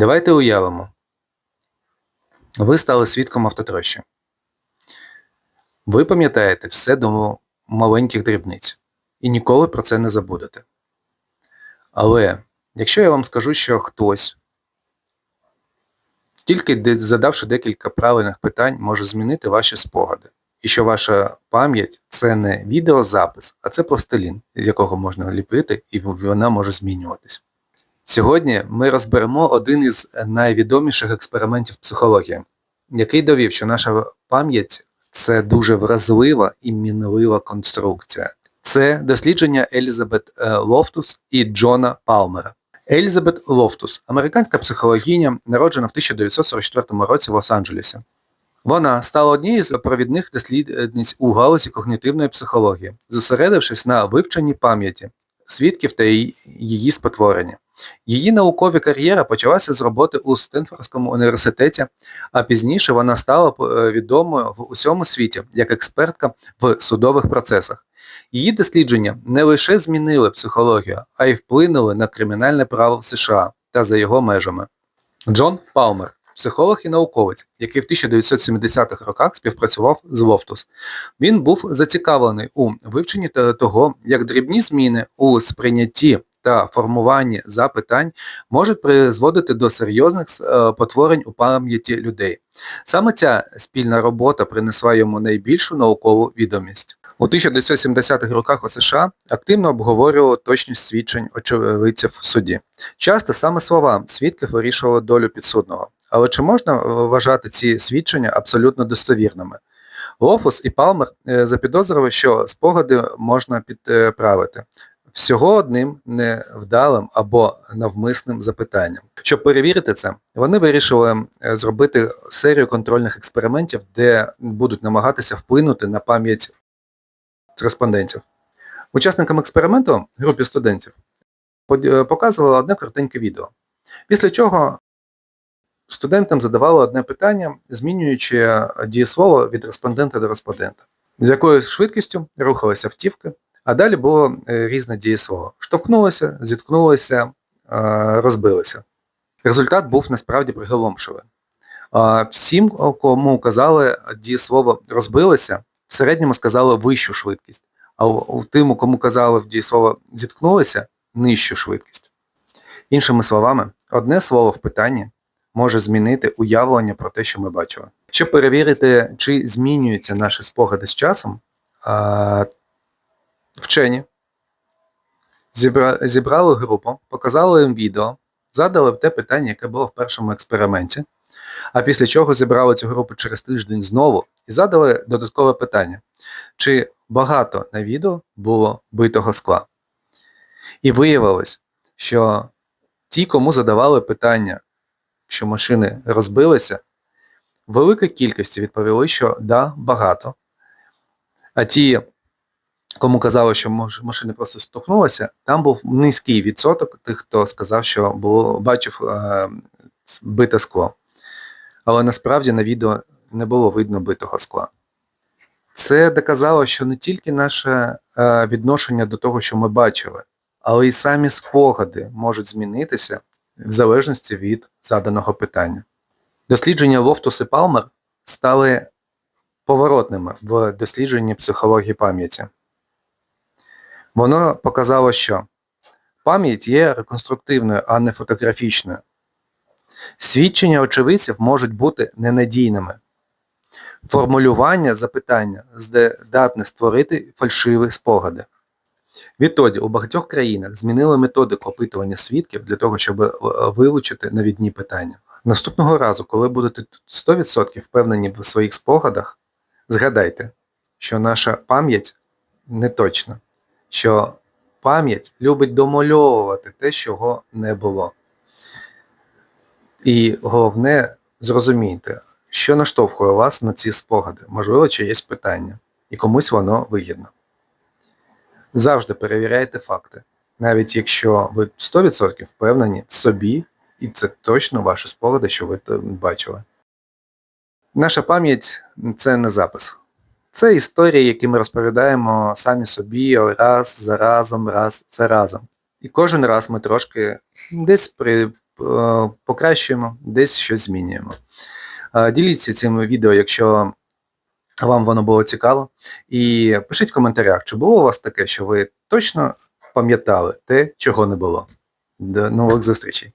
Давайте уявимо. Ви стали свідком автотрощі. Ви пам'ятаєте все до маленьких дрібниць і ніколи про це не забудете. Але якщо я вам скажу, що хтось, тільки задавши декілька правильних питань, може змінити ваші спогади, і що ваша пам'ять це не відеозапис, а це пластилін, з якого можна ліпити, і вона може змінюватись. Сьогодні ми розберемо один із найвідоміших експериментів психології, який довів, що наша пам'ять це дуже вразлива і мінлива конструкція. Це дослідження Елізабет е, Лофтус і Джона Палмера. Елізабет Лофтус, американська психологиня, народжена в 1944 році в Лос-Анджелесі. Вона стала однією з провідних дослідниць у галузі когнітивної психології, зосередившись на вивченні пам'яті, свідків та її- спотворенні. Її наукова кар'єра почалася з роботи у Стенфордському університеті, а пізніше вона стала е, відомою в усьому світі як експертка в судових процесах. Її дослідження не лише змінили психологію, а й вплинули на кримінальне право в США та за його межами. Джон Палмер, психолог і науковець, який в 1970-х роках співпрацював з Лофтус. Він був зацікавлений у вивченні того, як дрібні зміни у сприйнятті та формуванні запитань можуть призводити до серйозних е, потворень у пам'яті людей. Саме ця спільна робота принесла йому найбільшу наукову відомість. У 1970-х роках у США активно обговорювали точність свідчень очевидців в суді. Часто саме слова свідків вирішували долю підсудного. Але чи можна е, вважати ці свідчення абсолютно достовірними? Лофус і Палмер е, запідозрили, що спогади можна підправити всього одним невдалим або навмисним запитанням. Щоб перевірити це, вони вирішили е, зробити серію контрольних експериментів, де будуть намагатися вплинути на пам'ять респондентів. Учасникам експерименту, групі студентів, показували одне коротеньке відео. Після чого студентам задавали одне питання, змінюючи дієслово від респондента до респондента. З якою швидкістю рухалися автівки, а далі було е, різне дієслово. Штовхнулося, зіткнулося, е, розбилося. Результат був насправді приголомшивий. Всім, кому казали дієслово розбилося, в середньому сказали вищу швидкість, а у- тим, кому казали в дієслово зіткнулося, нижчу швидкість. Іншими словами, одне слово в питанні може змінити уявлення про те, що ми бачили. Щоб перевірити, чи змінюються наші спогади з часом, вчені зібрали групу, показали їм відео, задали те питання, яке було в першому експерименті, а після чого зібрали цю групу через тиждень знову і задали додаткове питання, чи багато на відео було битого скла. І виявилось, що ті, кому задавали питання, що машини розбилися, в великій кількості відповіли, що да, багато. А ті, кому казали, що машини просто стукнулися, там був низький відсоток тих, хто сказав, що було, бачив е, бите скло. Але насправді на відео не було видно битого скла. Це доказало, що не тільки наше е, відношення до того, що ми бачили, але й самі спогади можуть змінитися в залежності від заданого питання. Дослідження Лофтус і Палмер стали поворотними в дослідженні психології пам'яті. Воно показало, що пам'ять є реконструктивною, а не фотографічною. Свідчення очевидців можуть бути ненадійними. Формулювання запитання здатне створити фальшиві спогади. Відтоді у багатьох країнах змінили методику опитування свідків для того, щоб е, вилучити навідні питання. Наступного разу, коли будете 100% впевнені в своїх спогадах, згадайте, що наша пам'ять не точна, що пам'ять любить домальовувати те, чого не було. І головне, зрозумійте, що наштовхує вас на ці спогади, можливо, чиєсь питання, і комусь воно вигідно. Завжди перевіряйте факти, навіть якщо ви 100% впевнені в собі, і це точно ваші спогади, що ви бачили. Наша пам'ять це не запис. Це історії, які ми розповідаємо самі собі раз за разом, раз за разом. І кожен раз ми трошки десь при, е, покращуємо, десь щось змінюємо. Е, Діліться цим відео, якщо вам воно було цікаво. І пишіть в коментарях, чи було у вас таке, що ви точно пам'ятали те, чого не було. До нових зустрічей.